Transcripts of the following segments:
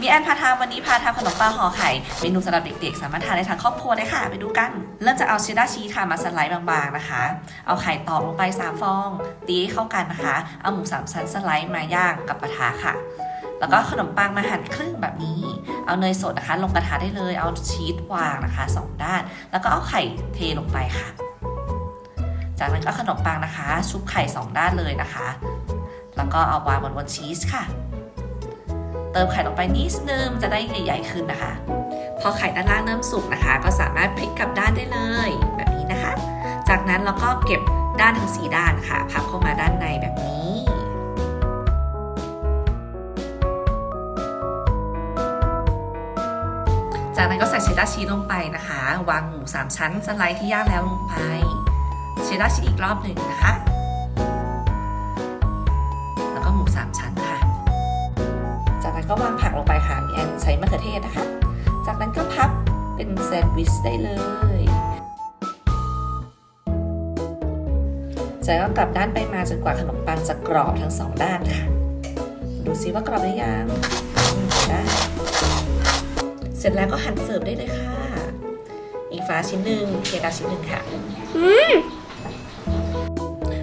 มีแอนพาทำวันนี้พาทำขนมปังห่อไข่ เมนูสำหรับเด็กๆ สามารถทานได้ทั้งครอบครัวเลยค่ะ ไปดูกัน เริ่มจากเอาเชดดาร์ชีสค่ะมาสไลด์บางๆนะคะ เอาไข่ตอกลงไป 3 ฟอง ตีให้เข้ากันนะคะ เอาหมูสามชั้นสไลด์มาย่างกับกระทะค่ะ แล้วก็ขนมปังมาหั่นครึ่งแบบนี้ เอาเนยสดนะคะ ลงกระทะได้เลย เอาชีสวางนะคะสองด้าน แล้วก็เอาไข่เทลงไปค่ะ จากนั้นก็ขนมปังนะคะ ชุบไข่สองด้านเลยนะคะ แล้วก็เอาวางบนบนชีสค่ะ เติมไข่ลงไปนิดนึงจะได้ใหญ่ๆขึ้นนะคะ พอไข่ด้านล่างเริ่มสุกนะคะ ก็สามารถพลิกกลับด้านได้เลยแบบนี้นะคะ จากนั้นเราก็เก็บด้านทั้งสีด้านค่ะ พับเข้ามาด้านในแบบนี้จากนั้นก็ใส่เชดดาร์ชีสลงไปนะคะ วางหมูสามชั้นสไลด์ที่ย่างแล้วลงไป เชดดาร์ชีสอีกรอบหนึ่งนะคะ กนั้นก็วางผักลงไปค่ะมีแอนใช้มะเขือเทศนะคะ จากนั้นก็พับเป็นแซนด์วิชได้เลยจากนั้นก็กลับด้านไปมาจนกว่าขนมปังจะกรอบทั้งสองด้านค่ะ ดูซิว่ากรอบหรือยังอืมได้เสร็จแล้วก็หั่นเสิร์ฟได้เลยค่ะ อีกฟ้าชิ้นหนึ่งเคดาชิ้นหนึ่งค่ะ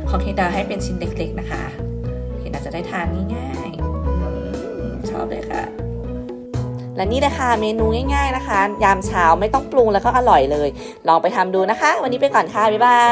ของเคดาให้เป็นชิ้นเล็กๆนะคะเคดาจะได้ทานง่ายๆ และนี่นะคะเมนูง่าย ๆนะคะ ยามเช้าไม่ต้องปรุงแล้วก็อร่อยเลย ลองไปทำดูนะคะ วันนี้ไปก่อนค่ะบ๊ายบาย